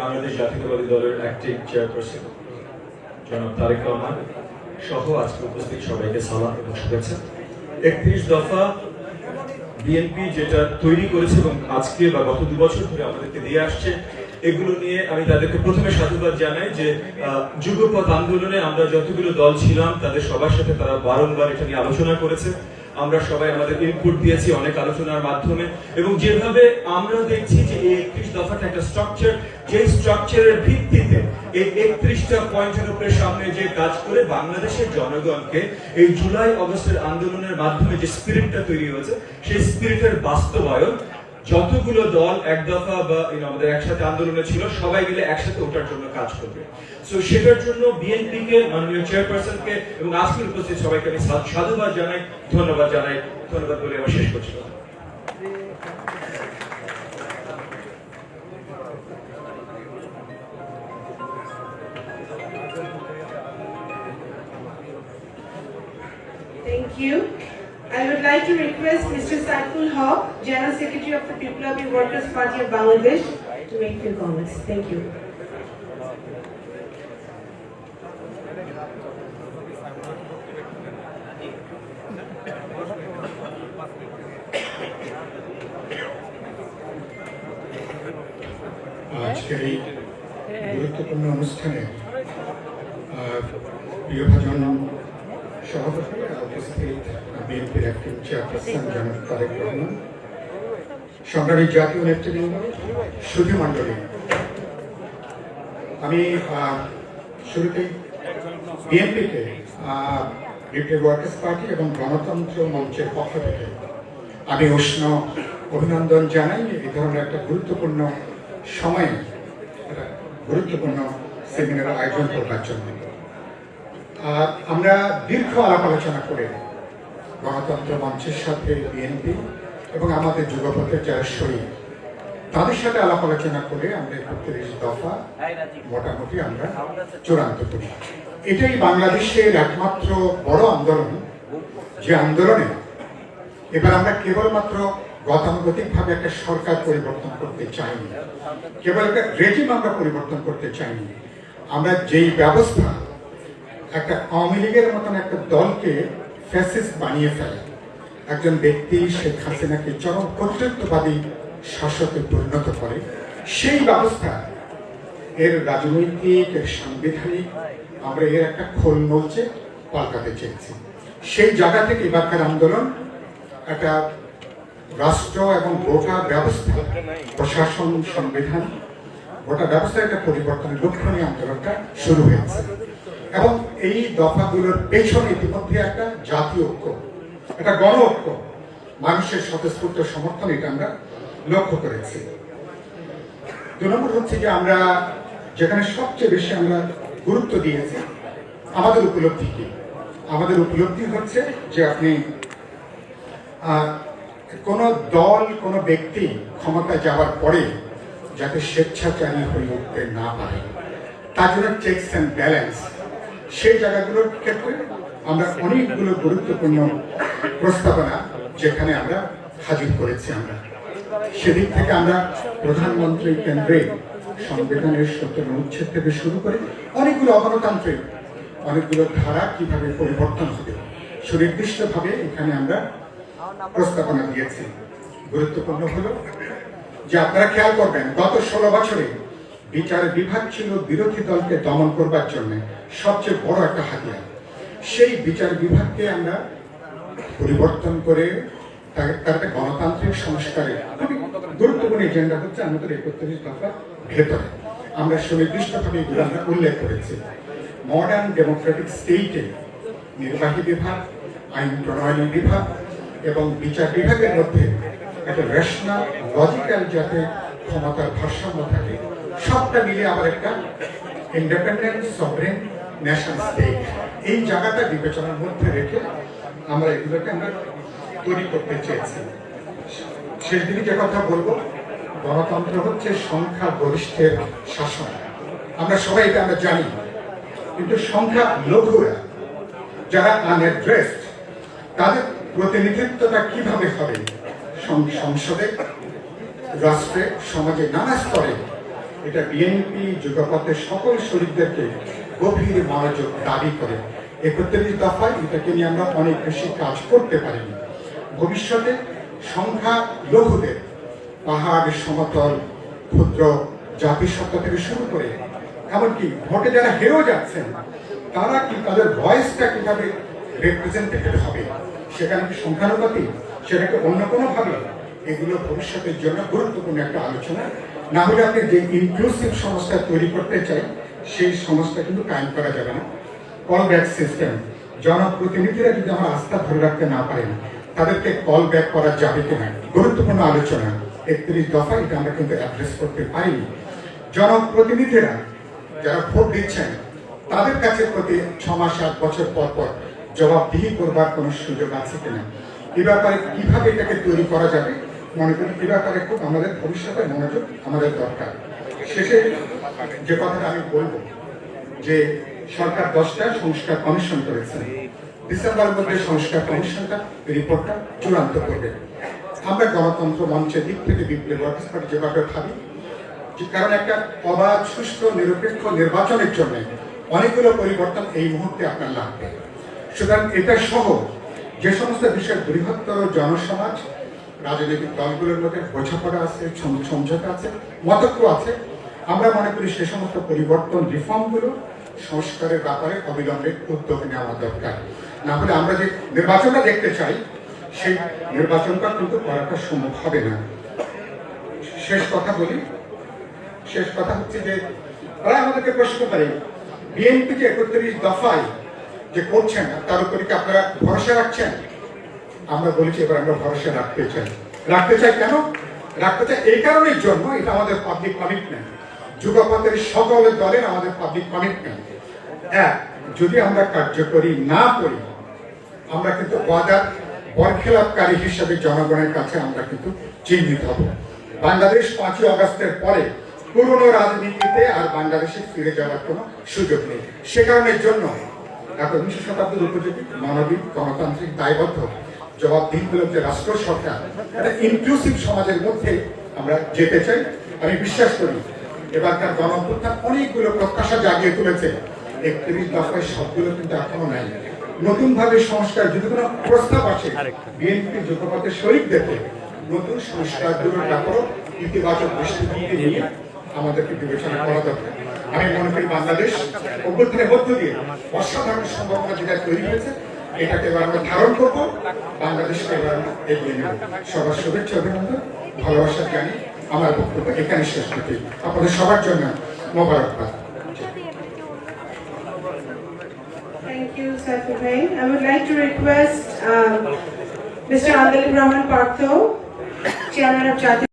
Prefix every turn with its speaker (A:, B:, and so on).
A: বাংলাদেশ জাতীয়তাবাদী দলের active chairperson জনাব তারেক রহমান সহ আজকে উপস্থিত সবাইকে সালাম এবং শুভেচ্ছা। একত্রিশ দফা বিএনপি যেটা তৈরি করেছে এবং আজকে বা গত দু বছর ধরে আমাদেরকে দিয়ে আসছে, এগুলো নিয়ে আমি তাদেরকে প্রথমে সাধুবাদ জানাই যে যুগপথ আন্দোলনে আমরা যতগুলো দল ছিলাম, তাদের সবার সাথে তারা বারংবার এটা নিয়ে আলোচনা করেছে। আমরা সবাই আমাদের ইনপুট দিয়েছি অনেক আলোচনার মাধ্যমে এবং যেভাবে আমরা দেখছি যে এই একত্রিশ দফাটা একটা স্ট্রাকচার যে স্ট্রাকচারের ভিত্তিতে এই একত্রিশটা পয়েন্টের উপরে সামনে যে কাজ করে বাংলাদেশের জনগণকে এই জুলাই অগস্টের আন্দোলনের মাধ্যমে যে স্পিরিটটা তৈরি হয়েছে, সেই স্পিরিটের বাস্তবায়ন যতগুলো দল এক দফা বা আমাদের একসাথে আন্দোলনে ছিল, সবাই মিলে একসাথে ওঠার জন্য কাজ করবে। সো সেটার জন্য বিএনপি কে মাননীয় চেয়ারপারসন কে এবং আজকের উপস্থিত সবাইকে আমি সাধুবাদ জানাই, ধন্যবাদ জানাই, ধন্যবাদ বলে আমার শেষ করছি।
B: you. I would like to request Mr. Saiful Haq, General Secretary of the Biplabi Workers Party of Bangladesh, to make few comments. Thank you.
C: আজকের এই গুরুত্বপূর্ণ অনুষ্ঠানে আহ, প্রিয়ভাজন সভাপতি উপস্থিত বিএনপির চেয়ারপারসন তারেক রহমান, সংগ্রামী জাতীয় নেতৃবৃন্দ, সুধী মণ্ডলী। আমি শুরুতেই বিএনপিকে বিএনপি ওয়ার্কার্স পার্টি এবং গণতন্ত্র মঞ্চের পক্ষ থেকে আমি উষ্ণ অভিনন্দন জানাই। এই ধরনের একটা গুরুত্বপূর্ণ সময়ে গুরুত্বপূর্ণ সেমিনার আয়োজন করবার জন্য। আমরা দীর্ঘ আলাপ আলোচনা করে গণতন্ত্র মঞ্চের সাথে বিএনপি এবং আমাদের যুগপথের যারা শরীর তাদের সাথে আলাপ আলোচনা করে আমরা একত্রিশ দফা মোটামুটি আমরা চূড়ান্ত করি। এটাই বাংলাদেশের একমাত্র বড় আন্দোলন যে আন্দোলনে এবার আমরা কেবলমাত্র গতানুগতিকভাবে একটা সরকার পরিবর্তন করতে চাইনি, কেবল একটা রেজিম আমরা পরিবর্তন করতে চাইনি। আমরা যেই ব্যবস্থা একটা আওয়ামী লীগের মতন একটা দলকে ফ্যাসিস্ট বানিয়ে ফেলে। একজন ব্যক্তি, শেখ হাসিনাকে চরম কর্তৃত্ববাদী শাসকে পরিণত করে। সেই ব্যবস্থা এর রাজনৈতিক, এর সাংবিধানিক, আমরা এর একটা খোল নলচে পাল্টাতে চেয়েছি। সেই জায়গা থেকে এবারকার আন্দোলন একটা রাষ্ট্র এবং গোটা ব্যবস্থা, প্রশাসন, সংবিধান, গোটা ব্যবস্থা একটা পরিবর্তনের লক্ষ্য নিয়ে আন্দোলনটা শুরু হয়েছে। এবং এই দফাগুলোর পেছনে ইতিমধ্যে একটা জাতীয় ঐক্য, একটা গণ ঐক্য, মানুষের স্বতঃস্ফূর্ত সমর্থন এটা আমরা লক্ষ্য করেছি। দু নম্বর হচ্ছে যে আমরা যেখানে সবচেয়ে বেশি আমরা গুরুত্ব দিয়েছি, আমাদের উপলব্ধি কি? আমাদের উপলব্ধি হচ্ছে যে আপনি কোনো দল, কোনো ব্যক্তি ক্ষমতায় যাওয়ার পরে যাতে স্বেচ্ছাচারী হয়ে উঠতে না পারে, তার জন্য চেকস অ্যান্ড ব্যালেন্স সেই জায়গাগুলোর ক্ষেত্রে আমরা অনেকগুলো গুরুত্বপূর্ণ প্রস্তাবনা যেখানে আমরা হাজির করেছি আমরা। সেদিক থেকে আমরা প্রধানমন্ত্রী কেন্দ্রে সংবিধানের সত্তর অনুচ্ছেদ থেকে শুরু করে অনেকগুলো অগণতান্ত্রিক, অনেকগুলো ধারা কীভাবে পরিবর্তন হবে সুনির্দিষ্টভাবে এখানে আমরা প্রস্তাবনা দিয়েছি। গুরুত্বপূর্ণ হলো যে আপনারা খেয়াল করবেন, গত ষোলো বছরে বিচার বিভাগ ছিল বিরোধী দলকে দমন করবার জন্য সবচেয়ে বড় একটা হাতিয়ার। সেই বিচার বিভাগকে আমরা পরিবর্তন করে তার একটা গণতান্ত্রিক সংস্কারে খুবই গুরুত্বপূর্ণ এজেন্ডা হচ্ছে আমাদের একত্রিশ দফার ভেতরে। আমরা সুনির্দিষ্টভাবে উল্লেখ করেছি। মডার্ন ডেমোক্রেটিক স্টেটে নির্বাহী বিভাগ, আইন প্রণয়ন বিভাগ এবং বিচার বিভাগের মধ্যে একটা রেশনাল লজিক্যাল যাতে ক্ষমতার ভারসাম্য থাকে সবটা মিলে আবার একটা ইন্ডিপেন্ডেন্ট সভরেন ন্যাশনাল স্টেট এই জায়গাটা বিবেচনার মধ্যে রেখে আমরা এগুলোকে আমরা তৈরি করতে চেয়েছি। শেষ দিকে যে কথা বলব, গণতন্ত্র হচ্ছে সংখ্যা গরিষ্ঠের শাসন। আমরা সবাই এটা আমরা জানি, কিন্তু সংখ্যা লঘুরা যারা আনএড্রেসড তাদের প্রতিনিধিত্বটা কীভাবে হবে? সংসদে, রাষ্ট্রে, সমাজে, নানা স্তরে এটা বিএনপি যুগপথের সকল শরীরদেরকে গভীর মনোযোগ দাবি করে। একত্রিশ দফায় এটাকে নিয়ে আমরা অনেক বেশি কাজ করতে পারিনি। ভবিষ্যতে সংখ্যা লঘুদের পাহাড়, সমতল, ক্ষুদ্র জাতিসত্তা থেকে শুরু করে, এমনকি ভোটে যারা হেরেও যাচ্ছেন, তারা কি তাদের ভয়েসটা কীভাবে রিপ্রেজেন্টেটেড হবে? সেখানে কি সংখ্যানুপাতি সেটাকে অন্য কোনো ভাবে এগুলো ভবিষ্যতের জন্য গুরুত্বপূর্ণ একটা আলোচনা না হলে আপনি যে ইনক্লুসিভ সংস্থা তৈরি করতে চাই, সেই সংস্থা কিন্তু কায়েম করা যাবে না। কল ব্যাক সিস্টেম জনপ্রতিনিধিরা যদি আমার আস্থা ধরে রাখতে না পারেন, তাদেরকে কল ব্যাক করা যাবে কিনা? গুরুত্বপূর্ণ আলোচনা। একত্রিশ দফা এটা আমরা কিন্তু অ্যাড্রেস করতে পারিনি জনপ্রতিনিধিরা যারা ভোট দিচ্ছেন, তাদের কাছে প্রতি ছ মাস সাত বছর পর পর জবাবদিহি করবার কোনো সুযোগ আছে কিনা? এ ব্যাপারে কীভাবে এটাকে তৈরি করা যাবে? মনে করি এ ব্যাপারে খুব আমাদের ভবিষ্যতে মনোযোগ আমাদের দরকার। শেষে যে কথাটা আমি বলব, যে সরকার দশটা সংস্কার কমিশন করেছেন ডিসেম্বরের মধ্যে সংস্কার কমিশনটা, রিপোর্টটা চূড়ান্ত করবে। আমরা গণতন্ত্র মঞ্চের দিক থেকে বিপ্লব পার্টি যেভাবে ভাবি কারণ একটা অবাধ, সুষ্ঠু, নিরপেক্ষ নির্বাচনের জন্য অনেকগুলো পরিবর্তন এই মুহূর্তে আপনার লাগবে। সুতরাং এটা সহ যে সমস্ত বিষয়ের বৃহত্তর জনসমাজ রাজনৈতিক দলগুলোর মধ্যে বোঝাপড়া আছে সমঝোতা আছে, মতক্য আছে। আমরা মনে করি সে সমস্ত পরিবর্তন রিফর্মগুলো সংস্কারের ব্যাপারে অবিলম্বে উদ্যোগ নেওয়া দরকার। না হলে আমরা যে নির্বাচনটা দেখতে চাই, সেই নির্বাচনটা কিন্তু করাটা সম্ভব হবে না। শেষ কথা বলি। শেষ কথা হচ্ছে যে, তারা আমাদেরকে প্রশ্ন করে বিএনপি যে একত্রিশ দফায় যে করছেন, তার উপরে কি আপনারা ভরসা রাখছেন? আমরা বলেছি এবার আমরা ভরসা রাখতে চাই। রাখতে চাই কেন? রাখতে চাই এই কারণের জন্য এটা আমাদের পাবলিক কমিটমেন্ট যুগপথের সকল দলের আমাদের পাবলিক কমিটমেন্ট এক, যদি আমরা কার্যকরী না করি, আমরা কিন্তু ওয়াদার বরখেলাপকারী হিসেবে জনগণের কাছে আমরা কিন্তু চিহ্নিত হব। বাংলাদেশ পাঁচই অগস্টের পরে পুরনো রাজনীতিতে আর বাংলাদেশে ফিরে যাওয়ার কোনো সুযোগ নেই। সে কারণের জন্য একবিংশ শতাব্দীর উপযোগী মানবিক, গণতান্ত্রিক, দায়বদ্ধ জবাবদিহিমূলক যে রাষ্ট্র সরকার একটা ইনক্লুসিভ সমাজের মধ্যে আমরা যেতে চাই। আমি বিশ্বাস করি, এবারকার গণ অভ্যুত্থান অনেকগুলো প্রত্যাশা জাগিয়ে তুলেছে। একত্রিশ দফায় সবগুলো কিন্তু এখনও নাই। নতুন ভাবে সংস্কার যদি কোনো প্রস্তাব আসে, বিএনপি যুগপথের শরীর দেখে নতুন সংস্কারগুলোর ব্যাপারেও ইতিবাচক দৃষ্টিভঙ্গি নিয়ে আমাদেরকে বিবেচনা করা দরকার। আমি মনে করি বাংলাদেশ অভ্যুত্থানের মধ্য দিয়ে অসাধারণ সম্ভাবনা যেটা তৈরি হয়েছে এটাকে এবার আমরা ধারণ করব বাংলাদেশকে এবার এগিয়ে নেব সবার শুভেচ্ছা অভিনন্দন ভালোবাসা জানি আমার বক্তব্য এখানে শেষ করতে আপনাদের সবার জন্য মোবারকবাদ.
B: I would like to request um, Mr. Andalib Rahman Partho, Chairman of Jati